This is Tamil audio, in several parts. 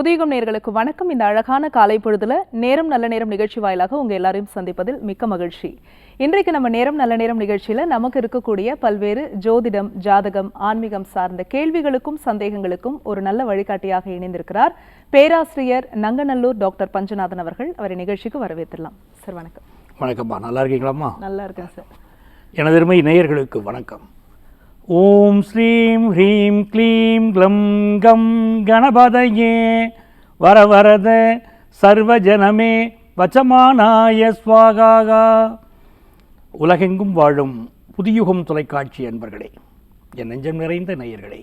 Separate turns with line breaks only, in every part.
புதியகம் நேர்களுக்கு வணக்கம். இந்த அழகான காலை பொழுதுல நேரம் நல்ல நேரம் நிகழ்ச்சி வாயிலாக உங்க எல்லாரையும் சந்திப்பதில் மிக்க மகிழ்ச்சி. இன்றைக்கு நம்ம நேரம் நல்ல நேரம் நிகழ்ச்சியில நமக்கு இருக்கக்கூடிய பல்வேறு ஜோதிடம் ஜாதகம் ஆன்மீகம் சார்ந்த கேள்விகளுக்கும் சந்தேகங்களுக்கும் ஒரு நல்ல வழிகாட்டியாக இணைந்திருக்கிறார் பேராசிரியர் நங்கநல்லூர் டாக்டர் பஞ்சநாதன் அவர்கள். அவரை நிகழ்ச்சிக்கு வரவேற்றிடலாம் சார் வணக்கம்.
வணக்கம்மா. நல்லா இருக்கீங்களாம்மா?
நல்லா இருக்கேன் சார்.
எனதருமை நேயர்களுக்கு வணக்கம். ஓம் ஸ்ரீம் ஹ்ரீம் க்ளீம் க்ளம் கம் கணபதையே. வரவரத சர்வஜனமே வச்சமானாய ஸ்வாகாகா உலகெங்கும் வாழும் புதியுகம் தொலைக்காட்சி அன்பர்களே என் நெஞ்சம் நிறைந்த நேயர்களே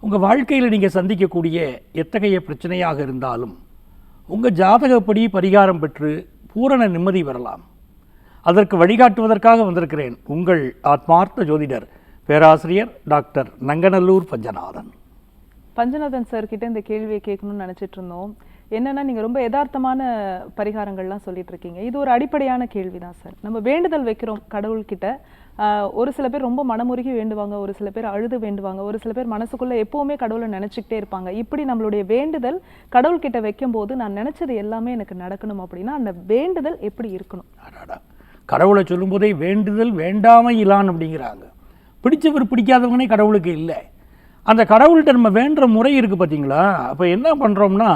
உங்கள் வாழ்க்கையில் நீங்கள் சந்திக்கக்கூடிய எத்தகைய பிரச்சனையாக இருந்தாலும் உங்கள் ஜாதகப்படி பரிகாரம் பெற்று பூரண நிம்மதி வரலாம் அதற்கு வழிகாட்டுவதற்காக வந்திருக்கிறேன் உங்கள் ஆத்மார்த்த ஜோதிடர் பேராசிரியர் டாக்டர் நங்கநல்லூர் பஞ்சநாதன்.
பஞ்சநாதன் சார் கிட்ட இந்த கேள்வியை கேட்கணும்னு நினைச்சிட்டு இருந்தோம். என்னன்னா நீங்க ரொம்ப யதார்த்தமான பரிகாரங்கள்லாம் சொல்லிட்டு இருக்கீங்க. இது ஒரு அடிப்படையான கேள்விதான் சார் நம்ம வேண்டுதல் வைக்கிறோம் கடவுள்கிட்ட. ஒரு சில பேர் ரொம்ப மனமுருகி வேண்டுவாங்க ஒரு சில பேர் அழுது வேண்டுவாங்க ஒரு சில பேர் மனசுக்குள்ள எப்பவுமே கடவுளை நினைச்சுக்கிட்டே இருப்பாங்க. இப்படி நம்மளுடைய வேண்டுதல் கடவுள்கிட்ட வைக்கும் போது நான் நினைச்சது எல்லாமே எனக்கு நடக்கணும் அப்படின்னா அந்த வேண்டுதல் எப்படி இருக்கணும்.
கடவுளை சொல்லும்போதே வேண்டுதல் வேண்டாமை இலான் அப்படிங்கிறாங்க. பிடிச்சவர் பிடிக்காதவங்கனே கடவுளுக்கு இல்லை. அந்த கடவுள்கிட்ட நம்ம வேண்டுற முறை இருக்குது பார்த்தீங்களா அப்போ என்ன பண்ணுறோம்னா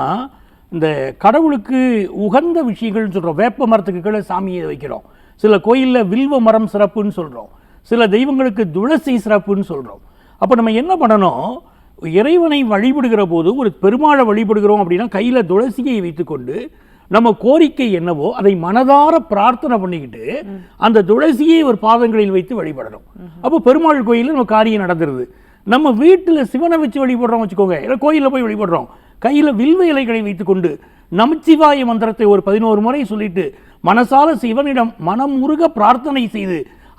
இந்த கடவுளுக்கு உகந்த விஷயங்கள்னு சொல்கிறோம் வேப்ப மரத்துக்கு கீழே சாமியை வைக்கிறோம். சில கோயிலில் வில்வ மரம் சிறப்புன்னு சொல்கிறோம் சில தெய்வங்களுக்கு துளசி சிறப்புன்னு சொல்கிறோம் அப்போ நம்ம என்ன பண்ணணும்? இறைவனை வழிபடுகிற போது ஒரு பெருமாளை வழிபடுகிறோம் அப்படின்னா கையில் துளசியை வைத்துக்கொண்டு நம்ம கோரிக்கை என்னவோ அதை மனதார பிரார்த்தனை பண்ணிக்கிட்டு அந்த துளசியை ஒரு பாதங்களில் வைத்து வழிபடணும். அப்போ பெருமாள் கோயிலில் நம்ம காரியம் நடந்துருது. நம்ம வீட்டில் சிவனை வச்சு வழிபடுறோம் வச்சுக்கோங்க. இல்லை கோயிலில் போய் வழிபடுறோம். கையில் வில்வ இலைகளை வைத்துக்கொண்டு நமச்சிவாய மந்திரத்தை ஒரு பதினோரு முறை சொல்லிட்டு மனசால சிவனிடம் மனம் உருக பிரார்த்தனை செய்து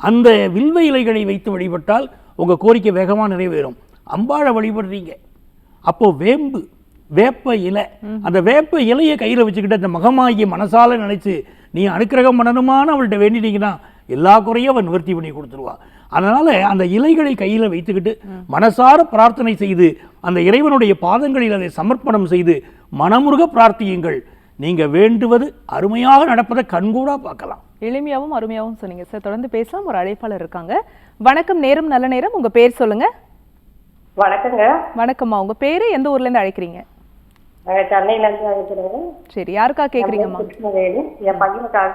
அந்த வில்வ இலைகளை வைத்து வழிபட்டால் உங்கள் கோரிக்கை வேகமாக நிறைவேறும். அம்பாழை வழிபடுறீங்க. அப்போது வேம்பு. வேப்ப இலை. அந்த வேப்ப இலையை கையில் வச்சுக்கிட்டு அந்த மகமாகிய மனசால நினைச்சு நீ அனுக்கிரகம் பண்ணணுமான்னு அவள்கிட்ட வேண்டிட்டீங்கன்னா எல்லா குறையும் அவன் நிவர்த்தி பண்ணி கொடுத்துருவா. அதனால அந்த இலைகளை கையில் வைத்துக்கிட்டு மனசார பிரார்த்தனை செய்து அந்த இறைவனுடைய பாதங்களில் அதை சமர்ப்பணம் செய்து மனமுருக பிரார்த்தியுங்கள். நீங்க வேண்டுவது அருமையாக நடப்பதை கண்கூடா பார்க்கலாம்.
எளிமையாவும் அருமையாவும் சொன்னீங்க சார். தொடர்ந்து பேசலாம். ஒரு அழைப்பாளர் இருக்காங்க. வணக்கம் நேரம் நல்ல நேரம். உங்க பேர் சொல்லுங்க.
வணக்கங்க.
வணக்கம்மா. உங்க பேரு எந்த ஊர்ல இருந்து அழைக்கிறீங்க? சரி யாருக்கா கேக்குறீங்கம்மா?
என் பையனுக்காக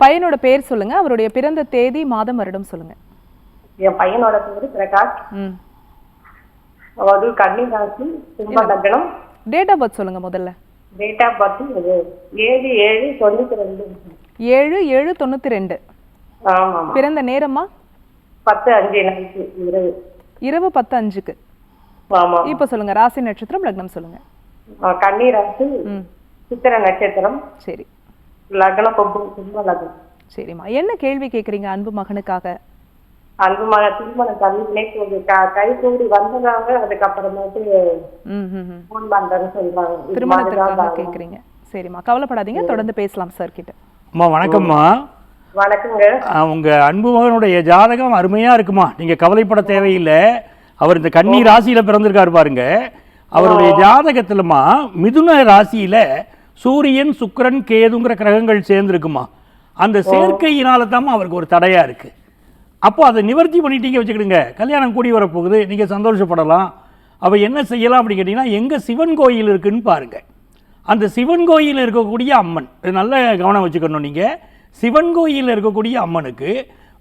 பையனோட பேர் சொல்லுங்க அவருடைய பிறந்த தேதி மாதம் வருடம் சொல்லுங்க.
என் பையனோட பேரு பிரகாஷ்.
ம்.
அது கன்னிராசி கும்ப லக்னம்.
டேட் ஆஃப் பர்த் சொல்லுங்க முதல்ல.
டேட் ஆஃப் பர்த் ஏழு ஏழு தொண்ணூத்தி ரெண்டு.
ஏழு ஏழு தொண்ணூத்தி ரெண்டு. பிறந்த நேரமா
பத்து அஞ்சு இரவு.
இரவு பத்து அஞ்சுக்கு. இப்ப சொல்லுங்க ராசி நட்சத்திரம் லக்னம் சொல்லுங்க.
கன்னிராசி
ம்.
சித்திர நட்சத்திரம்
சரி.
லக்னம் கும்ப கும்ப லக்னம்.
சரிம்மா. என்ன கேள்வி கேக்குறீங்க அன்பு மகனுக்காக?
அன்பு மக திருமண கல்வியிலே கை கூடி வந்ததாங்க அதுக்கப்புறமேட்டு
ம் ம் ம்.
ஃபோன் பண்றேன்னு சொல்றாங்க.
திருமணத்திற்காக கேக்குறீங்க. சரிம்மா. கவலைப்படாதீங்க. தொடர்ந்து பேசலாம் சார் கிட்ட.
அம்மா வணக்கம்மா.
வணக்கங்க.
உங்க அன்பு மகனுடைய ஜாதகம் அருமையா இருக்குமா? நீங்க கவலைப்பட தேவையில்லை. அவர் இந்த கன்னி ராசியில பிறந்திருக்காரு பாருங்க. அவருடைய ஜாதகத்திலமா மிதுன ராசியில சூரியன் சுக்கிரன் கேதுங்கிற கிரகங்கள் சேர்ந்துருக்குமா? அந்த சேர்க்கையினால தான் அவருக்கு ஒரு தடையா இருக்கு. அப்போ அதை நிவர்த்தி பண்ணிட்டீங்க வச்சுக்கிடுங்க. கல்யாணம் கூடி வரப்போகுது நீங்க சந்தோஷப்படலாம். அவ என்ன செய்யலாம் அப்படின்னு கேட்டிங்கன்னா எங்க சிவன் கோயில் இருக்குன்னு பாருங்க. அந்த சிவன் கோயில் இருக்கக்கூடிய அம்மன் நல்ல கவனம் வச்சுக்கணும் நீங்கள் சிவன் கோயிலில் இருக்கக்கூடிய அம்மனுக்கு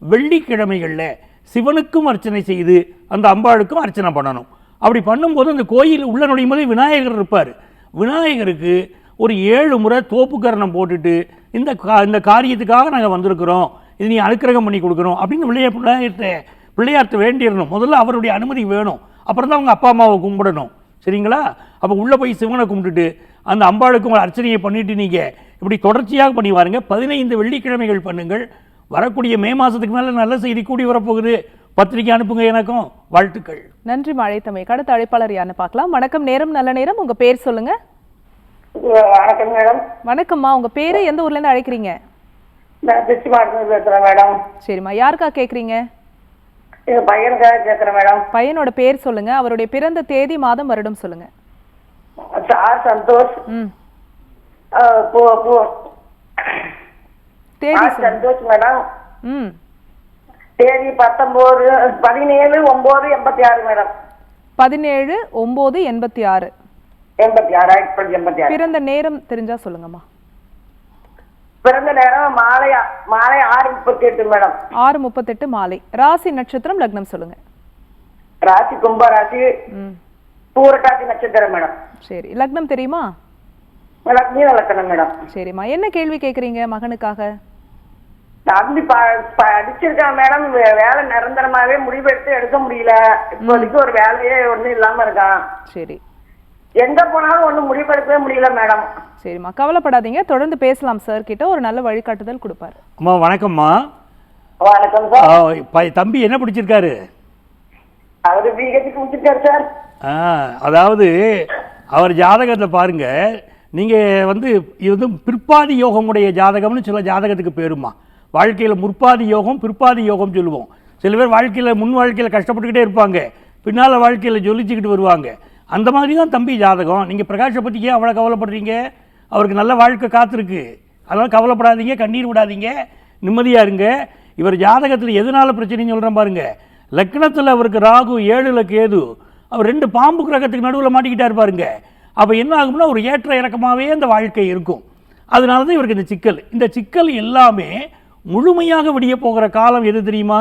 வெள்ளிக்கிழமைகளில் சிவனுக்கும் அர்ச்சனை செய்து அந்த அம்பாளுக்கும் அர்ச்சனை பண்ணணும். அப்படி பண்ணும்போது அந்த கோயில் உள்ள நுழையும் போது விநாயகர் இருப்பார். விநாயகருக்கு ஒரு ஏழு முறை தோப்புக்கரணம் போட்டுட்டு இந்த கா இந்த காரியத்துக்காக நாங்கள் வந்திருக்கிறோம். இது நீ அனுக்கிரகம் பண்ணி கொடுக்கணும். அப்படின்னு விளையா பிள்ளையார்ட்ட பிள்ளையார்ட்ட வேண்டிடணும். முதல்ல அவருடைய அனுமதி வேணும். அப்புறம் தான் அவங்க அப்பா அம்மாவை கும்பிடணும். சரிங்களா? அப்போ உள்ளே போய் சிவனை கும்பிட்டுட்டு அந்த அம்பாளுக்கும் ஒரு அர்ச்சனையை பண்ணிவிட்டு நீங்கள் இப்படி தொடர்ச்சியாக பண்ணி வாருங்க. பதினைந்து வெள்ளிக்கிழமைகள் பண்ணுங்கள். வரக்கூடிய மே மாதத்துக்கு மேலே நல்ல செய்தி கூடி வரப்போகுது. பத்திரிக்கை அனுப்புங்க எனக்கும். வாழ்த்துக்கள்.
நன்றி மழைத்தமை அடுத்த அழைப்பாளர் யாருன்னு பார்க்கலாம். வணக்கம் நேரம் நல்ல நேரம். உங்க பேர் சொல்லுங்க.
வணக்கம் மேடம்.
வணக்கம்மா. உங்க பேரு எந்த ஊர்ல இருந்து அழைக்கிறீங்க?
மேடம்.
சரிம்மா. யாருக்கா கேக்குறீங்க?
பையனுக்காக மேடம்.
பையனோட பேர் சொல்லுங்க. அவருடைய பிறந்த தேதி மாதம் வருடம் சொல்லுங்க.
சார் சந்தோஷ்.
தேதி
சந்தோஷ் மேடம்.
ம்.
தேதி பத்தொன்பது பதினேழு ஒன்பது எண்பத்தி ஆறு மேடம்.
பதினேழு ஒம்பது எண்பத்தி ஆறு.
எண்பத்தி ஆறு ஆயிரத்தி தொள்ளாயிரத்தி எண்பத்தி ஆறு.
பிறந்த நேரம் தெரிஞ்சா சொல்லுங்கம்மா.
பிறந்த நேரம் மாலை மாலை ஆறு முப்பத்தி எட்டு மேடம்.
ஆறு முப்பத்தெட்டு மாலை. ராசி நட்சத்திரம் லக்னம் சொல்லுங்க.
ராசி கும்ப ராசி பூரட்டாசி நட்சத்திரம் மேடம்.
சரி. லக்னம் தெரியுமா?
லக்ஷ்மி லக்கணம் மேடம்.
சரிம்மா. என்ன கேள்வி கேட்குறீங்க மகனுக்காக?
தம்பி படிச்சிருக்கான் மேடம் வேலை நிரந்தரமாவே முடிவெடுத்து எடுக்க முடியல. இப்போதைக்கு ஒரு வேலையே ஒண்ணும் இல்லாம இருக்கான்.
சரி.
எங்க போனாலும் ஒண்ணும் முடிவெடுக்கவே முடியல மேடம்
சரிம்மா. கவலைப்படாதீங்க. தொடர்ந்து பேசலாம் சார் கிட்ட. ஒரு நல்ல வழிகாட்டுதல் கொடுப்பாரு.
அம்மா வணக்கம்மா.
வணக்கம் சார்
தம்பி என்ன பிடிச்சிருக்காரு?
அவரு பிஹெச்சி முடிச்சிருக்காரு சார்
ஆ, அதாவது அவர் ஜாதகத்தில் பாருங்க. நீங்கள் வந்து இது வந்து பிற்பாதி யோகமுடைய ஜாதகம்னு சில ஜாதகத்துக்கு பேருமா? வாழ்க்கையில் முற்பாதி யோகம் பிற்பாதி யோகம் சொல்லுவோம். சில பேர் வாழ்க்கையில் முன் வாழ்க்கையில் கஷ்டப்பட்டுக்கிட்டே இருப்பாங்க. பின்னால் வாழ்க்கையில் ஜொலிச்சுக்கிட்டு வருவாங்க. அந்த மாதிரி தான் தம்பி ஜாதகம். நீங்கள் பிரகாஷை பற்றி ஏன் அவ்வளோ கவலைப்படுறீங்க? அவருக்கு நல்ல வாழ்க்கை காத்திருக்கு. அதனால் கவலைப்படாதீங்க கண்ணீர் விடாதீங்க. நிம்மதியாக இருங்க. இவர் ஜாதகத்தில் எதனால் பிரச்சனைன்னு சொல்கிறேன் பாருங்கள் லக்னத்தில் அவருக்கு ராகு ஏழில் கேது. அவர் ரெண்டு பாம்பு கிரகத்துக்கு நடுவில் மாட்டிக்கிட்டா பாருங்க. அப்போ என்ன ஆகும்னா ஒரு ஏற்ற இறக்கமாகவே அந்த வாழ்க்கை இருக்கும். அதனால தான் இவருக்கு இந்த சிக்கல். இந்த சிக்கல் எல்லாமே முழுமையாக விடிய போகிற காலம் எது தெரியுமா?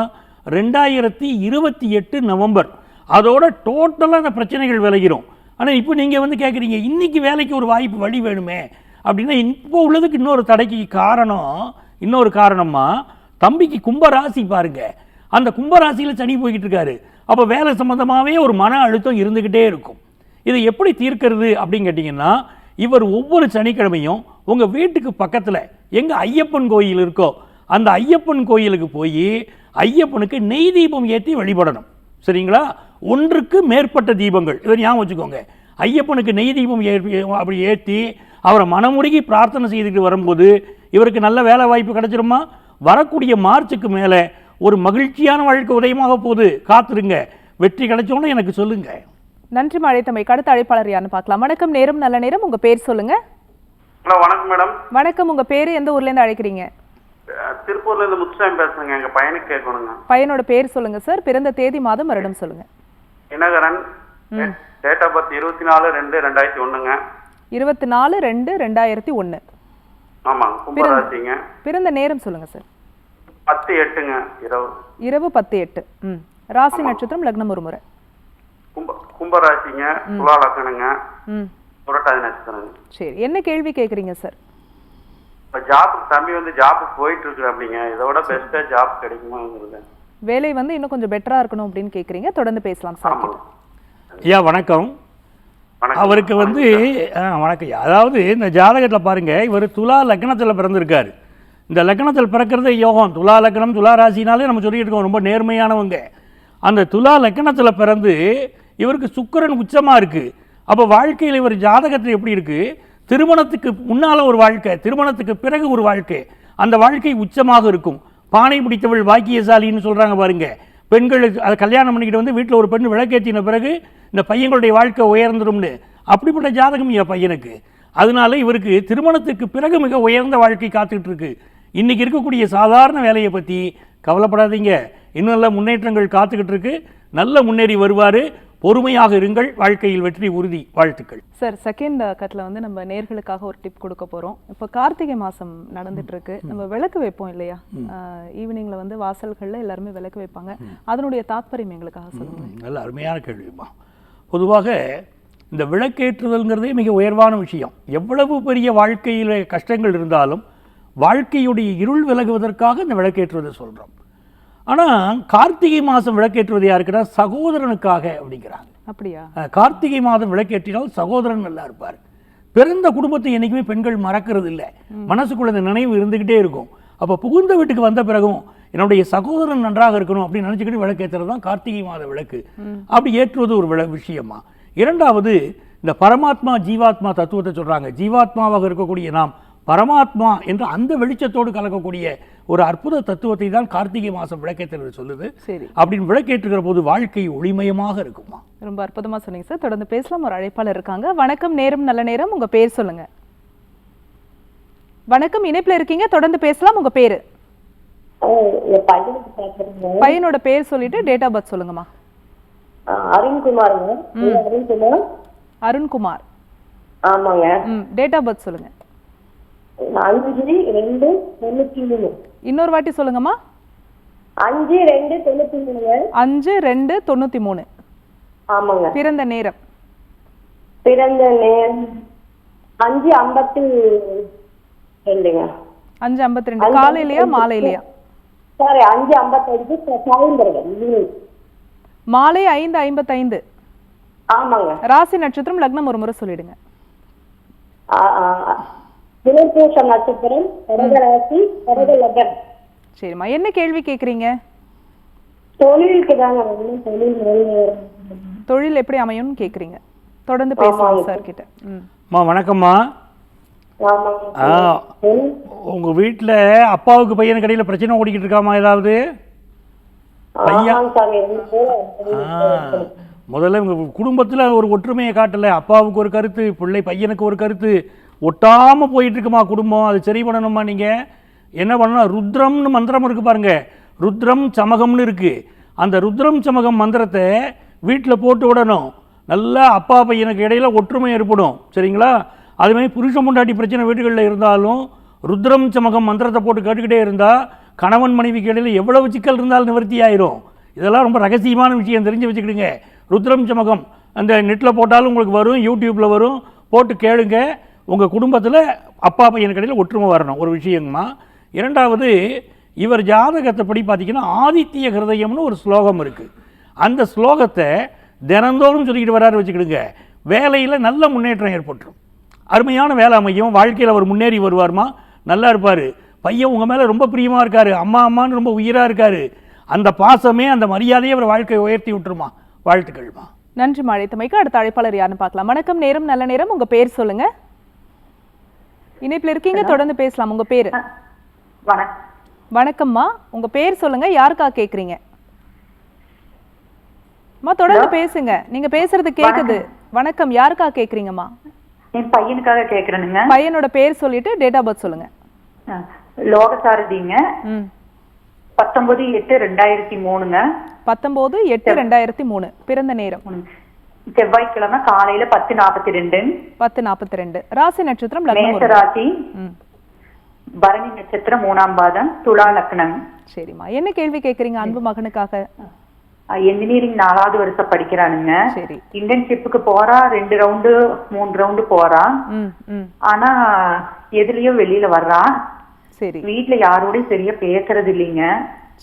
ரெண்டாயிரத்தி இருபத்தி எட்டு நவம்பர். அதோட டோட்டலாக அந்த பிரச்சனைகள் விளைகிறோம் ஆனால் இப்போ நீங்கள் வந்து கேட்குறீங்க இன்னைக்கு வேலைக்கு ஒரு வாய்ப்பு வழி வேணுமே? அப்படின்னா இப்போ உள்ளதுக்கு இன்னொரு தடைக்கு காரணம் இன்னொரு காரணமா தம்பிக்கு கும்பராசி பாருங்கள் அந்த கும்பராசியில் சனி போய்கிட்டு இருக்காரு. அப்போ வேலை சம்மந்தமாகவே ஒரு மன அழுத்தம் இருந்துக்கிட்டே இருக்கும். இதை எப்படி தீர்க்கிறது அப்படின்னு கேட்டிங்கன்னா இவர் ஒவ்வொரு சனிக்கிழமையும் உங்கள் வீட்டுக்கு பக்கத்தில் எங்கே ஐயப்பன் கோயில் இருக்கோ அந்த ஐயப்பன் கோயிலுக்கு போய் ஐயப்பனுக்கு நெய் தீபம் ஏற்றி வழிபடணும். சரிங்களா? ஒன்றுக்கு மேற்பட்ட தீபங்கள். இதை ஞாபகம் வச்சுக்கோங்க. ஐயப்பனுக்கு நெய் தீபம் அப்படி ஏற்றி அவரை மனமுருகி பிரார்த்தனை செய்துட்டு வரும்போது இவருக்கு நல்ல வேலை வாய்ப்பு கிடைச்சிருமா? வரக்கூடிய மார்ச்சுக்கு மேலே ஒரு மகிழ்ச்சியான வாழ்க்கை உதயமாக போகுது. காத்துருங்க. வெற்றி கிடைச்சோன்னு எனக்கு சொல்லுங்க.
நன்றி அழைத்தமைக்கு அடுத்த அழைப்பாளர் யாருன்னு பார்க்கலாம். வணக்கம் நேரம் நல்ல நேரம். உங்க பேர் சொல்லுங்க.
வணக்கம் மேடம்.
வணக்கம். உங்க பேரு எந்த ஊர்ல இருந்து அழைக்கிறீங்க?
திருப்பூர்ல இருந்து முத்துசாமி பேசுறேங்க எங்க பையனுக்கு கேட்கணுங்க.
பையனோட பேர் சொல்லுங்க சார் பிறந்த தேதி மாதம் வருடம் சொல்லுங்க.
தினகரன். டேட் ஆஃப் பர்த் இருபத்தி நாலு ரெண்டு ரெண்டாயிரத்தி ஒண்ணுங்க.
இருபத்தி நாலு ரெண்டு ரெண்டாயிரத்தி ஒன்று
ஆமாங்க கும்பராசிங்க.
பிறந்த நேரம் சொல்லுங்க சார்
பத்து எட்டுங்க இரவு.
இரவு பத்து எட்டு. ம். ராசி நட்சத்திரம் லக்னம் ஒரு முறை.
கும்ப கும்பராசிங்க துலா லக்கணுங்க
ம்.
புரட்டாதி நட்சத்திரங்க.
சரி என்ன கேள்வி கேட்குறீங்க சார்
இப்போ ஜாபுக்கு தம்பி வந்து ஜாபுக்கு போயிட்டு இருக்கு அப்படிங்க இதோட பெஸ்டா ஜாப் கிடைக்குமாங்கிறது.
வேலை வந்து இன்னும் கொஞ்சம் பெட்டரா இருக்கணும் அப்படின்னு கேட்குறீங்க தொடர்ந்து பேசலாம் சார்
ஐயா வணக்கம். அவருக்கு வந்து வணக்கம் அதாவது இந்த ஜாதகத்தில் பாருங்க இவர் துலா லக்னத்தில் பிறந்திருக்காரு. இந்த லக்னத்தில் பிறக்கிறது யோகம். துலா லக்னம் துலா ராசினாலே நம்ம சொல்லிட்டு இருக்கோம் ரொம்ப நேர்மையானவங்க. அந்த துலா லக்னத்தில் பிறந்து இவருக்கு சுக்கிரன் உச்சமாக இருக்குது அப்போ வாழ்க்கையில் இவர் ஜாதகத்தில் எப்படி இருக்குது திருமணத்துக்கு முன்னால் ஒரு வாழ்க்கை திருமணத்துக்கு பிறகு ஒரு வாழ்க்கை. அந்த வாழ்க்கை உச்சமாக இருக்கும். பானை பிடித்தவள் பாக்கியசாலின்னு சொல்கிறாங்க பாருங்க. பெண்களுக்கு அதை கல்யாணம் பண்ணிக்கிட்டு வந்து வீட்டில் ஒரு பெண் விளக்கேற்றின பிறகு இந்த பையங்களுடைய வாழ்க்கை உயர்ந்துரும்னு. அப்படிப்பட்ட ஜாதகம் என் பையனுக்கு. அதனால இவருக்கு திருமணத்துக்கு பிறகு மிக உயர்ந்த வாழ்க்கை காத்துக்கிட்டு இருக்கு. இன்னைக்கு இருக்கக்கூடிய சாதாரண வேலையை பற்றி கவலைப்படாதீங்க. இன்னும் நல்ல முன்னேற்றங்கள் காத்துக்கிட்டு இருக்கு. நல்ல முன்னேறி வருவார். பொறுமையாக இருங்கள் வாழ்க்கையில் வெற்றி உறுதி வாழ்த்துக்கள்.
சார் செகண்ட் கட்டில் வந்து நம்ம நேர்களுக்காக ஒரு டிப் கொடுக்க போறோம். இப்போ கார்த்திகை மாசம் நடந்துட்டு இருக்கு நம்ம விளக்கு வைப்போம் இல்லையா? ஈவினிங்ல வந்து வாசல்கள்ல எல்லாருமே விளக்கு வைப்பாங்க. அதனுடைய தாத்பரியம் எங்களுக்காக சொல்லுங்க.
ம், நல்ல அருமையான கேள்விமா பொதுவாக இந்த விளக்கேற்றுதல்ங்கிறதே மிக உயர்வான விஷயம். எவ்வளவு பெரிய வாழ்க்கையில் கஷ்டங்கள் இருந்தாலும் வாழ்க்கையுடைய இருள் விலகுவதற்காக இந்த விளக்கேற்றுவதை சொல்கிறோம் ஆனால் கார்த்திகை மாதம் விளக்கேற்றுவது யாருக்குன்னா சகோதரனுக்காக அப்படிங்கிறாங்க.
அப்படியா?
கார்த்திகை மாதம் விளக்கேற்றினால் சகோதரன் நல்லா இருப்பார். பிறந்த குடும்பத்தை என்றைக்குமே பெண்கள் மறக்கிறது இல்லை மனசுக்குள்ள இந்த நினைவு இருந்துக்கிட்டே இருக்கும். அப்போ புகுந்த வீட்டுக்கு வந்த பிறகும் என்னுடைய சகோதரன் நன்றாக இருக்கணும் அப்படின்னு நினச்சிக்கிட்டு விளக்கேற்றுறது தான் கார்த்திகை மாத விளக்கு. அப்படி ஏற்றுவது ஒரு விள விஷயமா? இரண்டாவது இந்த பரமாத்மா ஜீவாத்மா தத்துவத்தை சொல்கிறாங்க ஜீவாத்மாவாக இருக்கக்கூடிய நாம் பரமாத்மா என்ற அந்த வெளிச்சத்தோடு கலக்கக்கூடிய ஒரு அற்புத தத்துவத்தை தான் கார்த்திகை மாதம் விளக்கேற்றுறது சொல்லுது.
சரி.
அப்படின்னு விளக்கேற்றுகிற போது வாழ்க்கை ஒளிமயமாக இருக்குமா?
ரொம்ப அற்புதமா சொன்னீங்க சார். தொடர்ந்து பேசலாம். ஒரு அழைப்பாளர் இருக்காங்க. வணக்கம் நேரம் நல்ல நேரம். உங்க பேர் சொல்லுங்க. வணக்கம் இணைப்புல இருக்கீங்க. தொடர்ந்து பேசலாம். உங்க பேரு? பையனோட பேர் சொல்லிட்டு டேட் ஆஃப் பர்த் சொல்லுங்கம்மா.
அருண்குமார்.
அருண்குமார்.
ஆமாங்க.
ம் டேட் ஆஃப் பர்த் சொல்லுங்க.
அஞ்சு ரெண்டு தொண்ணூத்தி மூணு.
இன்னொரு வாட்டி சொல்லுங்கம்மா.
அஞ்சு ரெண்டு தொண்ணூத்தி மூணுங்க
அஞ்சு ரெண்டு தொண்ணூத்தி மூணு.
ஆமாங்க.
பிறந்த நேரம்.
பிறந்த நேரம் அஞ்சு ஐம்பத்தி ரெண்டுங்க.
அஞ்சு ஐம்பத்தி ரெண்டு காலையிலயா மாலையிலயா?
சாரி அஞ்சு ஐம்பத்தஞ்சு சாயந்தரம்.
மாலை ஐந்து ஐம்பத்தைந்து.
ஆமாங்க.
ராசி நட்சத்திரம் லக்னம் ஒரு முறை சொல்லிடுங்க.
புனர்பூச நட்சத்திரம் கடகராசி கடகலகன்
சரிம்மா என்ன கேள்வி கேக்குறீங்க?
தொழிலுக்கு தாங்க தொழில்
தொழில் எப்படி அமையும்னு கேக்குறீங்க? தொடர்ந்து பேசலாம் சார் கிட்ட ம்.
அம்மா வணக்கம்மா. ஆ உங்கள் வீட்டில் அப்பாவுக்கு பையனுக்கு இடையில பிரச்சனை ஓடிக்கிட்டு இருக்காமா ஏதாவது? பையன். ஆ, முதல்ல உங்க குடும்பத்துல ஒரு ஒற்றுமையை காட்டல. அப்பாவுக்கு ஒரு கருத்து பிள்ளை பையனுக்கு ஒரு கருத்து. ஒட்டாமல் போயிட்டு இருக்குமா குடும்பம் அது சரி பண்ணணுமா நீங்கள் என்ன பண்ணணும் ருத்ரம்னு மந்திரம் இருக்குது பாருங்க. ருத்ரம் சமகம்னு இருக்குது அந்த ருத்ரம் சமகம் மந்திரத்தை வீட்டில் போட்டு விடணும். நல்லா அப்பா பையனுக்கு இடையில் ஒற்றுமை ஏற்படும். சரிங்களா? அதுமாதிரி புருஷ முண்டாட்டி பிரச்சனை வீடுகளில் இருந்தாலும் ருத்ரம் சமகம் மந்திரத்தை போட்டு கேட்டுக்கிட்டே இருந்தால் கணவன் மனைவிக்கு இடையில் எவ்வளவு சிக்கல் இருந்தாலும் நிவர்த்தி ஆயிரும். இதெல்லாம் ரொம்ப ரகசியமான விஷயம் தெரிஞ்சு வச்சுக்கிடுங்க. ருத்ரம் சமகம் அந்த நெட்டில் போட்டாலும் உங்களுக்கு வரும் யூடியூப்பில் வரும். போட்டு கேளுங்க. உங்கள் குடும்பத்தில் அப்பா பையனுக்கு இடையில் ஒற்றுமை வரணும். ஒரு விஷயங்கம்மா. இரண்டாவது இவர் ஜாதகத்தைப்படி பார்த்தீங்கன்னா ஆதித்ய ஹிருதயம்னு ஒரு ஸ்லோகம் இருக்குது அந்த ஸ்லோகத்தை தினந்தோறும் சொல்லிக்கிட்டு வராரு வச்சுக்கிடுங்க. வேலையில் நல்ல முன்னேற்றம் ஏற்பட்டுரும். அருமையான வேலை அமையும். வாழ்க்கையில் அவர் முன்னேறி வருவார்மா? நல்லா இருப்பார். பையன் உங்கள் மேலே ரொம்ப பிரியமாக இருக்கார். அம்மா அம்மான்னு ரொம்ப உயிராக இருக்கார். அந்த பாசமே அந்த மரியாதையை அவர் வாழ்க்கையை உயர்த்தி விட்டுருமா? வாழ்த்துக்கள்மா.
நன்றி அழைத்தமைக்கு அடுத்த அழைப்பாளர் யாருன்னு பார்க்கலாம். வணக்கம் நேரம் நல்ல நேரம். உங்கள் பேர் சொல்லுங்கள் இணைப்புல இருக்கீங்க தொடர்ந்து பேசலாம். உங்க பேரு?
வணக்கம்
வணக்கம்மா. உங்க பேர் சொல்லுங்க. யாருக்கா கேக்குறீங்க? அம்மா தொடர்ந்து பேசுங்க. நீங்க பேசுறது கேக்குது. வணக்கம். யாருக்கா கேக்குறீங்கம்மா?
என் பையனுக்காக கேக்குறேனுங்க.
பையனோட பேர் சொல்லிட்டு டேட் ஆஃப் பர்த் சொல்லுங்க.
லோகசாரதிங்க. பத்தொன்பது எட்டு ரெண்டாயிரத்தி மூணுங்க.
பத்தொன்பது எட்டு ரெண்டாயிரத்தி மூணு. பிறந்த நேரம்.
செவ்வாய்க்கிழமை காலையில பத்து நாற்பத்தி ரெண்டு
பத்து நாற்பத்தி ரெண்டு ராசி நட்சத்திரம் லக்னம் ஒரு-
மேசராசி.
ம்.
பரணி நட்சத்திரம் மூணாம் பாதம் துலா லக்னம்.
சரிம்மா. என்ன கேள்வி கேக்குறீங்க அன்பு மகனுக்காக?
என்ஜினியரிங் நாலாவது வருஷம் படிக்கிறானுங்க.
சரி.
இன்டர்ன்ஷிப்புக்கு போறா ரெண்டு ரவுண்டு மூணு ரவுண்டு
ம்
ஆனா எதுலயோ வெளியில வர்றான்
சரி.
வீட்டுல யாரோடயும் சரியா பேசுறது இல்லைங்க.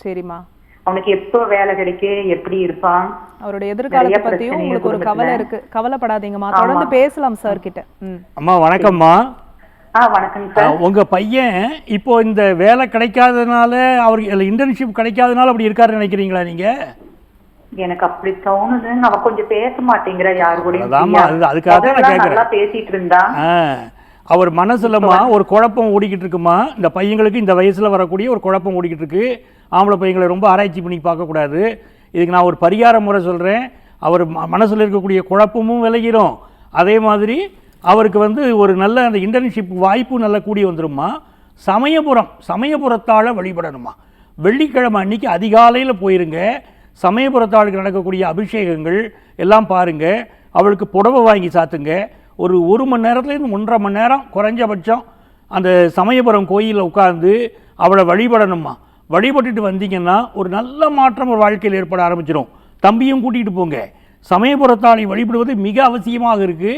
சரிம்மா.
அவனுக்கு எப்போ வேலை கிடைக்கு எப்படி இருப்பான்?
அவருடைய எதிர்காலத்தை பத்தியும் உங்களுக்கு ஒரு கவலை. இருக்கு. கவலைப்படாதீங்கம்மா. தொடர்ந்து பேசலாம் சார் கிட்ட.
அம்மா வணக்கம்மா.
ஆ வணக்கங்க சார்
உங்க பையன் இப்போ இந்த வேலை கிடைக்காதனால அவருக்கு இன்டர்ன்ஷிப் கிடைக்காதனால அப்படி இருக்காருன்னு நினைக்கிறீங்களா நீங்க?
எனக்கு அப்படி தோணுதுன்னு அவன் கொஞ்சம் பேச மாட்டேங்கிறா யாரு.
அது- அதுக்காக.
நல்லா பேசிட்டு இருந்தான்
ஆ, அவர் மனசுலமா ஒரு குழப்பம் ஓடிக்கிட்டு இருக்குமா இந்த பையங்களுக்கு இந்த வயசுல வரக்கூடிய ஒரு குழப்பம் ஓடிக்கிட்டு இருக்கு. ஆம்பளை பையங்களை ரொம்ப ஆராய்ச்சி பண்ணி பார்க்கக்கூடாது. இதுக்கு நான் ஒரு பரிகார முறை சொல்கிறேன் அவர் ம- மனசுல இருக்கக்கூடிய குழப்பமும் விலகிரும். அதே மாதிரி அவருக்கு வந்து ஒரு நல்ல அந்த இன்டர்ன்ஷிப் வாய்ப்பு நல்ல கூடி வந்துருமா சமயபுரம் சமயபுரத்தால் வழிபடணுமா வெள்ளிக்கிழமை அன்னைக்கு அதிகாலையில் போயிருங்க. சமயபுரத்தாளுக்கு நடக்கக்கூடிய அபிஷேகங்கள் எல்லாம் பாருங்க. அவளுக்கு புடவை வாங்கி சாத்துங்க. ஒரு ஒரு மணி நேரத்துலேருந்து ஒன்றரை மணி நேரம் குறைஞ்சபட்சம் அந்த சமயபுரம் கோயிலில் உட்கார்ந்து அவளை வழிபடணுமா? வழிபட்டுட்டு வந்தீங்கன்னா ஒரு நல்ல மாற்றம் ஒரு வாழ்க்கையில் ஏற்பட ஆரம்பிச்சிடும். தம்பியும் கூட்டிகிட்டு போங்க. சமயபுரத்தாளை வழிபடுவது மிக அவசியமாக இருக்குது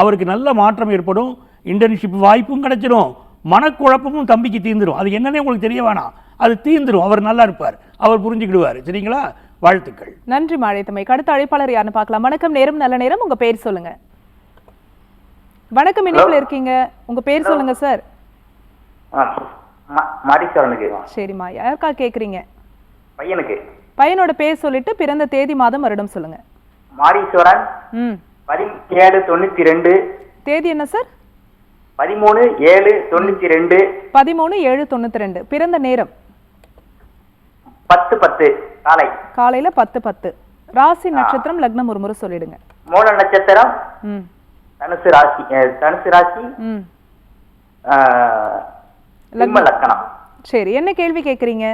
அவருக்கு நல்ல மாற்றம் ஏற்படும். இன்டர்ன்ஷிப் வாய்ப்பும் கிடச்சிடும் மனக்குழப்பமும் தம்பிக்கு தீர்ந்துடும் அது என்னன்னே உங்களுக்கு தெரிய வேணாம். அது தீர்ந்துடும் அவர் நல்லா இருப்பார். அவர் புரிஞ்சுக்கிடுவார். சரிங்களா? வாழ்த்துக்கள்.
நன்றி மாழைத்தமைக்கு அடுத்த அழைப்பாளர் யாருன்னு பார்க்கலாம். வணக்கம். நேரம் நல்ல நேரம். உங்கள் பேர் சொல்லுங்கள் வணக்கம் இணைப்புல இருக்கீங்க. உங்க பேர் சொல்லுங்க சார். சரிம்மா. யாருக்கா கேக்குறீங்க?
பையனுக்கு.
பையனோட பேர் சொல்லிட்டு பிறந்த தேதி மாதம் வருடம் சொல்லுங்க.
மாரீஸ்வரன்.
ம்.
பதினேழு தொண்ணூத்தி ரெண்டு
தேதி என்ன சார்?
பதிமூணு ஏழு தொண்ணூத்தி ரெண்டு
பதிமூணு ஏழு தொண்ணூத்தி ரெண்டு பிறந்த நேரம்?
பத்து பத்து காலை.
காலையில பத்து பத்து. ராசி நட்சத்திரம் லக்னம் ஒரு முறை சொல்லிடுங்க.
மூல நட்சத்திரம்.
ம்.
தனுசு ராசி தனுசு ராசி
ம்.
ஆஹ், சிம்ம லக்கணம்.
சரி என்ன கேள்வி கேக்குறீங்க?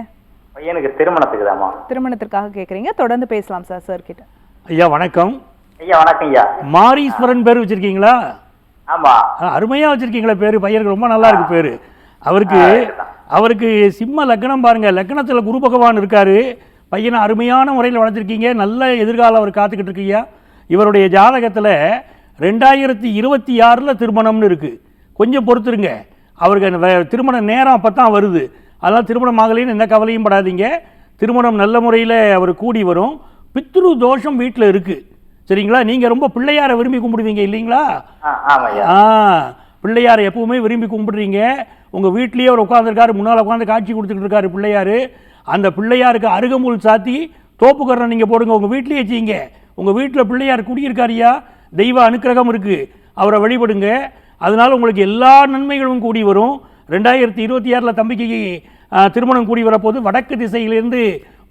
பையனுக்கு திருமணத்துக்கு தாமா
திருமணத்திற்காக கேக்குறீங்க. தொடர்ந்து பேசலாம் சார் சார் கிட்ட.
ஐயா வணக்கம்.
ஐயா வணக்கம் ஐயா.
மாரீஸ்வரன் பேர் வச்சிருக்கீங்களா?
ஆமா.
அருமையா வச்சிருக்கீங்களே பேரு. பையனுக்கு ரொம்ப நல்லா இருக்கு பேரு. அவருக்கு அவருக்கு சிம்ம லக்னம் பாருங்க. லக்னத்துல குரு பகவான் இருக்காரு. பையனை அருமையான முறையில் வளர்த்துருக்கீங்க. நல்ல எதிர்காலம் அவர் காத்துக்கிட்டு இருக்கீங்க. இவருடைய ஜாதகத்துல ரெண்டாயிரத்தி இருபத்தி ஆறில் திருமணம்னு இருக்கு. கொஞ்சம் பொறுத்துருங்க. அவருக்கு அந்த வே- திருமண நேரம் அப்போ தான் வருது. அதனால் திருமணம் ஆகலைன்னு எந்த கவலையும் படாதீங்க. திருமணம் நல்ல முறையில் அவர் கூடி வரும். பித்ரு தோஷம் வீட்டில் இருக்கு. சரிங்களா? நீங்கள் ரொம்ப பிள்ளையாரை விரும்பி கும்பிடுவீங்க இல்லைங்களா?
ஆ,
பிள்ளையார் எப்பவுமே விரும்பி கும்பிடுறீங்க. உங்க வீட்லயே அவர் உட்காந்துருக்காரு முன்னால் உட்காந்து காட்சி கொடுத்துட்டு இருக்காரு பிள்ளையார். அந்த பிள்ளையாருக்கு அருகம்புல் சாத்தி தோப்புக்கரணை நீங்க போடுங்க. உங்க வீட்லயே செய்யுங்க உங்க வீட்டில் பிள்ளையார் குடியிருக்காருயா தெய்வ அனுக்கிரகம் இருக்குது அவரை வழிபடுங்க. அதனால் உங்களுக்கு எல்லா நன்மைகளும் கூடி வரும். ரெண்டாயிரத்தி இருபத்தி ஆறில் தம்பிக்கு திருமணம் கூடி வரப்போது வடக்கு திசையிலிருந்து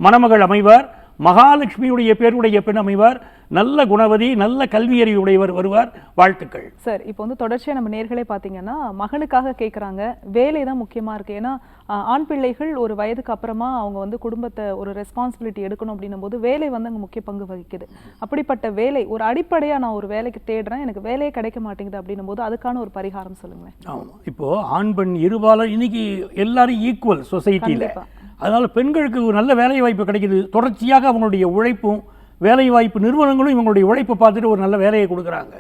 மணமகள் அமைவார். மகாலட்சுமியுடைய பேருடைய பெண் அமைவார் நல்ல குணவதி நல்ல கல்வியறிவு உடையவர் வருவார். வாழ்த்துக்கள்.
சார் இப்போ வந்து தொடர்ச்சியா நம்ம நேர்களே பார்த்தீங்கன்னா மகனுக்காக கேட்குறாங்க வேலை தான் முக்கியமா இருக்கு. ஏன்னா ஆண் பிள்ளைகள் ஒரு வயதுக்கு அப்புறமா அவங்க வந்து குடும்பத்தை ஒரு ரெஸ்பான்சிபிலிட்டி எடுக்கணும் அப்படின்னும் போது வேலை வந்து அங்கே முக்கிய பங்கு வகிக்குது. அப்படிப்பட்ட வேலை ஒரு அடிப்படையா நான் ஒரு வேலைக்கு தேடுறேன் எனக்கு வேலையே கிடைக்க மாட்டேங்குது அப்படின்னும் போது அதுக்கான ஒரு பரிகாரம் சொல்லுங்களேன்.
ஆமாம் இப்போ ஆண் பெண் இருபாலர் இன்னைக்கு எல்லாரும் ஈக்குவல் சொசைட்டியில். அதனால பெண்களுக்கு ஒரு நல்ல வேலை வாய்ப்பு கிடைக்குது. தொடர்ச்சியாக அவங்களுடைய உழைப்பும் வேலை வாய்ப்பு நிறுவனங்களும் இவங்களுடைய உழைப்பை பார்த்துட்டு ஒரு நல்ல வேலையை கொடுக்குறாங்க.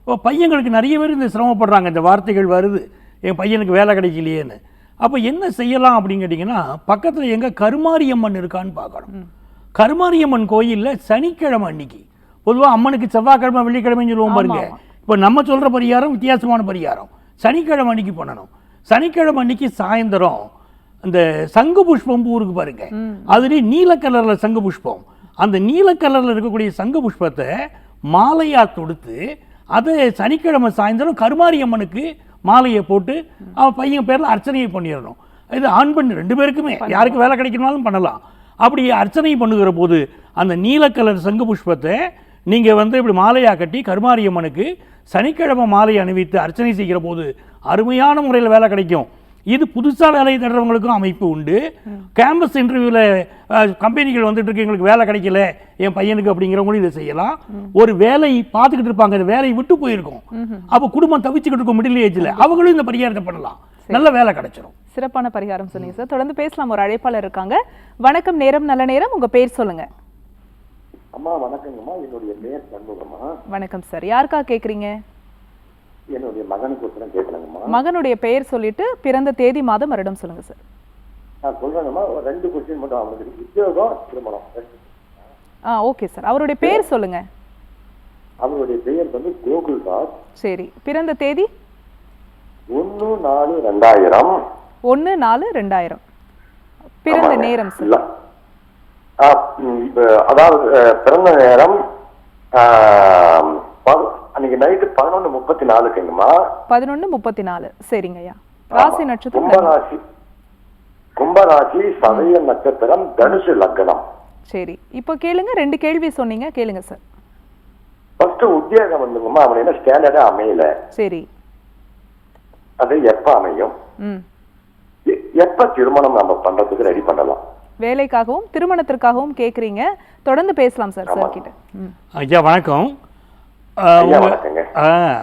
இப்போ பையங்களுக்கு நிறைய பேர் இந்த சிரமப்படுறாங்க. இந்த வார்த்தைகள் வருது. என் பையனுக்கு வேலை கிடைக்கலையேன்னு. அப்போ என்ன செய்யலாம் அப்படின்னு கேட்டிங்கன்னா பக்கத்தில் எங்கே கருமாரியம்மன் இருக்கான்னு பார்க்கணும். கருமாரியம்மன் கோயிலில் சனிக்கிழமை அன்னைக்கு. பொதுவாக அம்மனுக்கு செவ்வாய்க்கிழமை வெள்ளிக்கிழமைன்னு சொல்லுவோம் பாருங்க. இப்போ நம்ம சொல்கிற பரிகாரம் வித்தியாசமான பரிகாரம். சனிக்கிழமை அன்னைக்கு பண்ணணும். சனிக்கிழமை அன்னைக்கு சாயந்தரம். அந்த சங்கு புஷ்பம் பூ இருக்கு பாருங்க. அதுலேயே நீல கலர்ல சங்கு புஷ்பம். அந்த நீல கலர்ல இருக்கக்கூடிய சங்கு புஷ்பத்தை மாலையா தொடுத்து அதை சனிக்கிழமை சாயந்தரம் கருமாரி அம்மனுக்கு மாலையை போட்டு அவன் பையன் பேர்ல அர்ச்சனையை பண்ணிடணும். இது ஆண் பெண் ரெண்டு பேருக்குமே. யாருக்கு வேலை கிடைக்கணும்னாலும் பண்ணலாம். அப்படி அர்ச்சனை பண்ணுகிற போது அந்த நீல கலர் சங்கு புஷ்பத்தை நீங்கள் வந்து இப்படி மாலையாக கட்டி கருமாரியம்மனுக்கு சனிக்கிழமை மாலை அணிவித்து அர்ச்சனை செய்கிற போது அருமையான முறையில் வேலை கிடைக்கும். இது புதுசாக வேலை தேடுறவங்களுக்கும் அமைப்பு உண்டு. கேம்பஸ் இன்டர்வியூவில் கம்பெனிகள் வந்துட்டு இருக்கு எங்களுக்கு வேலை கிடைக்கல என் பையனுக்கு அப்படிங்கிறவங்களும் இதை செய்யலாம். ஒரு வேலை பார்த்துக்கிட்டு இருப்பாங்க அந்த வேலையை விட்டு போயிருக்கும். அப்போ குடும்பம் தவிச்சுக்கிட்டு இருக்கும் மிடில் ஏஜில் அவங்களும் இந்த பரிகாரத்தை பண்ணலாம். நல்ல வேலை கிடைச்சிரும்.
சிறப்பான பரிகாரம் சொன்னீங்க சார் தொடர்ந்து பேசலாம். ஒரு அழைப்பாளர் இருக்காங்க. வணக்கம் நேரம் நல்ல நேரம். உங்க பேர் சொல்லுங்க.
அம்மா வணக்கங்கம்மா. என்னுடைய பேர் சண்முகம்மா.
வணக்கம் சார் யாருக்கா கேக்குறீங்க?
என்னுடைய மகனுக்கு கேட்கணுங்கம்மா
மகனுடைய பெயர் சொல்லிட்டு பிறந்த தேதி மாதம் வருடம் சொல்லுங்க சார்.
நான் சொல்றேங்கம்மா ரெண்டு கொஸ்டின் மட்டும் அவனுக்கு உத்தியோகம் திருமணம்.
ஆ ஓகே சார் அவருடைய பெயர் சொல்லுங்க.
அவருடைய பெயர் வந்து கோகுல்தாஸ்.
சரி. பிறந்த தேதி?
ஒன்று நாலு ரெண்டாயிரம்.
ஒன்று நாலு ரெண்டாயிரம். பிறந்த நேரம் சார்
அதாவது பிறந்த நேரம் அன்னைக்கு நைட்டு பதினொன்று முப்பத்தி நாலுக்குங்கம்மா.
பதினொன்று முப்பத்தி நாலு. சரிங்க ஐயா ராசி. நட்சத்திரம்.
கும்பராசி கும்பராசி சதய நட்சத்திரம் தனுசு லக்னம்.
சரி. இப்போ கேளுங்க. ரெண்டு கேள்வி சொன்னீங்க. கேளுங்க சார்
ஃபர்ஸ்ட் உத்தியோகம் வந்துங்கம்மா. அவன் என்ன ஸ்டாண்டர்டா அமையல.
சரி.
அது எப்ப அமையும்? எப்ப திருமணம் நம்ம பண்றதுக்கு ரெடி பண்ணலாம்?
வேலைக்காகவும் திருமணத்திற்காகவும் கேக்குறீங்க. தொடர்ந்து பேசலாம் சார் சார் கிட்ட.
ஐயா வணக்கம்.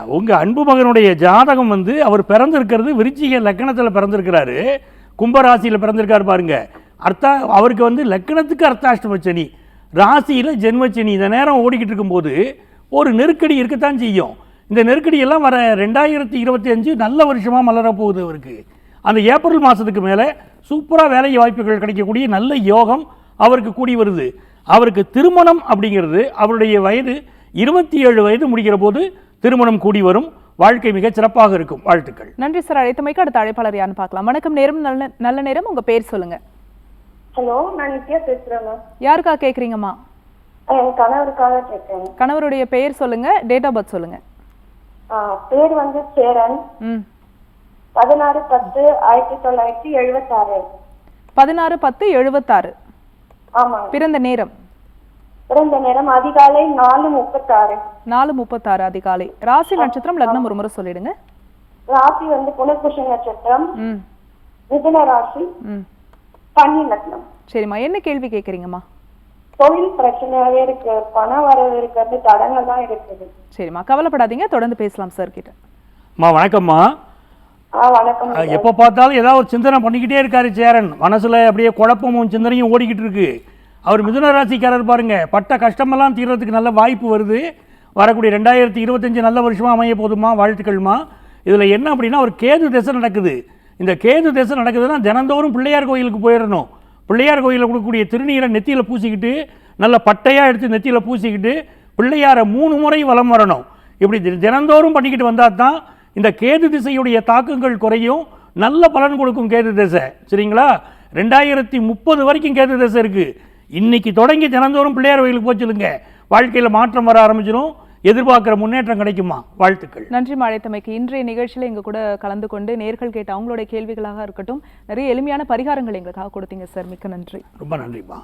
உங்க- அன்பு மகனுடைய ஜாதகம் வந்து அவர் பிறந்திருக்கிறது விருச்சிக லக்கணத்துல பிறந்திருக்கிறாரு. கும்பராசியில பிறந்திருக்காரு பாருங்க. அர்த்தா அவருக்கு வந்து லக்கணத்துக்கு அர்த்தாஷ்டம சனி. ராசியில ஜென்மச்சனி இந்த நேரம் ஓடிக்கிட்டு இருக்கும்போது ஒரு நெருக்கடி இருக்கத்தான் செய்யும். இந்த நெருக்கடி எல்லாம் வர ரெண்டாயிரத்தி இருபத்தி அஞ்சு நல்ல வருஷமா மலர போகுது அவருக்கு. அந்த ஏப்ரல் மாசத்துக்கு மேல சூப்பரா வேலை வாய்ப்புகள் கிடைக்கக்கூடிய நல்ல யோகம் அவருக்கு கூடி வருது. அவருக்கு திருமணம் அப்படிங்கிறது அவருடைய வயது இருபத்தி ஏழு வயது முடிகிற போது திருமணம் கூடி வரும். வாழ்க்கை மிகச் சிறப்பாக இருக்கும். வாழ்த்துக்கள்.
நன்றி சார். அழைத்தமைக்கு அடுத்த அழைப்பாளர் யாருன்னு பார்க்கலாம். வணக்கம். நேரம் நல்ல நல்ல நேரம். உங்க பேர் சொல்லுங்க.
ஹலோ நான் நித்யா பேசுறேன்
யாருக்கா கேக்குறீங்கம்மா?
கணவருக்காக கேட்குறேன்
கணவருடைய பெயர் சொல்லுங்க. டேட் ஆஃப் பர்த் சொல்லுங்க.
பேர் வந்து சேரன். பதினாறு பத்து ஆயிரத்தி தொள்ளாயிரத்தி எழுபத்தாறு
பதினாறு பத்து எழுபத்தாறு
ஆமாங்க.
பிறந்த நேரம்?
பிறந்த நேரம் அதிகாலை நாலு முப்பத்தாறு.
நாலு முப்பத்தாறு அதிகாலை. ராசி நட்சத்திரம் லக்னம் ஒரு முறை சொல்லிடுங்க.
ராசி வந்து புனர்புஷ நட்சத்திரம்.
ம்.
மிதுன ராசி.
ம்.
கன்னி லக்னம்.
சரிம்மா என்ன கேள்வி கேட்குறீங்கம்மா?
தொழில் பிரச்சனையாவே இருக்கு. பண வரவு இருக்கிறது தடங்கள் தான் இருக்குது.
சரிம்மா கவலைப்படாதீங்க தொடர்ந்து பேசலாம் சார் கிட்ட.
அம்மா வணக்கம்மா.
ஆ வணக்கம்
எப்போ பார்த்தாலும் ஏதாவது ஒரு சிந்தனை பண்ணிக்கிட்டே இருக்காரு சேரன் மனசுல அப்படியே குழப்பமும் சிந்தனையும் ஓடிக்கிட்டு இருக்கு. அவர் மிதுன ராசிக்காரர் பாருங்க. பட்ட கஷ்டமெல்லாம் தீர்றதுக்கு நல்ல வாய்ப்பு வருது. வரக்கூடிய ரெண்டாயிரத்தி இருபத்தஞ்சு நல்ல வருஷமாக அமைய போதுமா வாழ்த்துக்கள்மா. இதில் என்ன அப்படின்னா ஒரு கேது திசை நடக்குது. இந்த கேது திசை நடக்குதுன்னா தினந்தோறும் பிள்ளையார் கோயிலுக்கு போயிடணும். பிள்ளையார் கோயிலில் கொடுக்கக்கூடிய திருநீரை நெத்தியில் பூசிக்கிட்டு நல்ல பட்டையாக எடுத்து நெத்தியில் பூசிக்கிட்டு பிள்ளையாரை மூணு முறை வலம் வரணும். இப்படி தி- தினந்தோறும் பண்ணிக்கிட்டு வந்தால் தான் இந்த கேது திசையுடைய தாக்கங்கள் குறையும். நல்ல பலன் கொடுக்கும் கேது திசை. சரிங்களா? ரெண்டாயிரத்தி முப்பது வரைக்கும் கேது திசை இருக்குது இன்னைக்கு தொடங்கி தினந்தோறும் பிள்ளையார் கோயிலுக்கு போய் சொல்லுங்க. வாழ்க்கையில் மாற்றம் வர ஆரம்பிச்சிடும் எதிர்பார்க்குற முன்னேற்றம் கிடைக்குமா? வாழ்த்துக்கள்.
நன்றி அழைத்தமைக்கு இன்றைய நிகழ்ச்சியில் எங்க கூட கலந்து கொண்டு நேர்கள் கேட்ட அவங்களுடைய கேள்விகளாக இருக்கட்டும் நிறைய எளிமையான பரிகாரங்கள் எங்களுக்காக கொடுத்தீங்க சார். மிக்க நன்றி.
ரொம்ப நன்றிம்மா.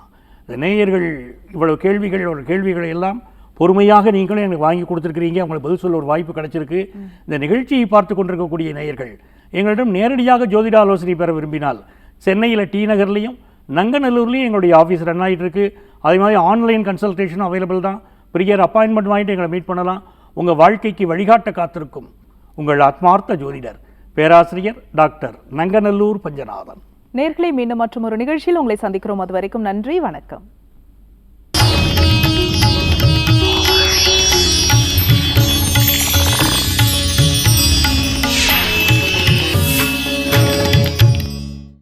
இந்த நேயர்கள் இவ்வளவு கேள்விகள் ஒரு கேள்விகளை எல்லாம் பொறுமையாக நீங்களும் எனக்கு வாங்கி கொடுத்துருக்கிறீங்க. அவங்களுக்கு பதில் சொல்ல ஒரு வாய்ப்பு கிடைச்சிருக்கு. இந்த நிகழ்ச்சியை பார்த்து கொண்டிருக்கக்கூடிய நேயர்கள் எங்களிடம் நேரடியாக ஜோதிட ஆலோசனை பெற விரும்பினால் சென்னையில் டி நகர்லையும் நங்கநல்லூர்லேயும் எங்களுடைய ஆஃபீஸ் ரன் ஆகிட்டுருக்கு அதே மாதிரி ஆன்லைன் கன்சல்டேஷனும் அவைலபிள் தான். பிரியர் அப்பாயின்மெண்ட் வாங்கிட்டு எங்களை மீட் பண்ணலாம். உங்கள் வாழ்க்கைக்கு வழிகாட்ட காத்திருக்கும் உங்கள் ஆத்மார்த்த ஜோதிடர் பேராசிரியர் டாக்டர் நங்கநல்லூர் பஞ்சநாதன்.
நேர்களை மீண்டும் மற்றும் ஒரு நிகழ்ச்சியில் உங்களை சந்திக்கிறோம். அது வரைக்கும் நன்றி வணக்கம்.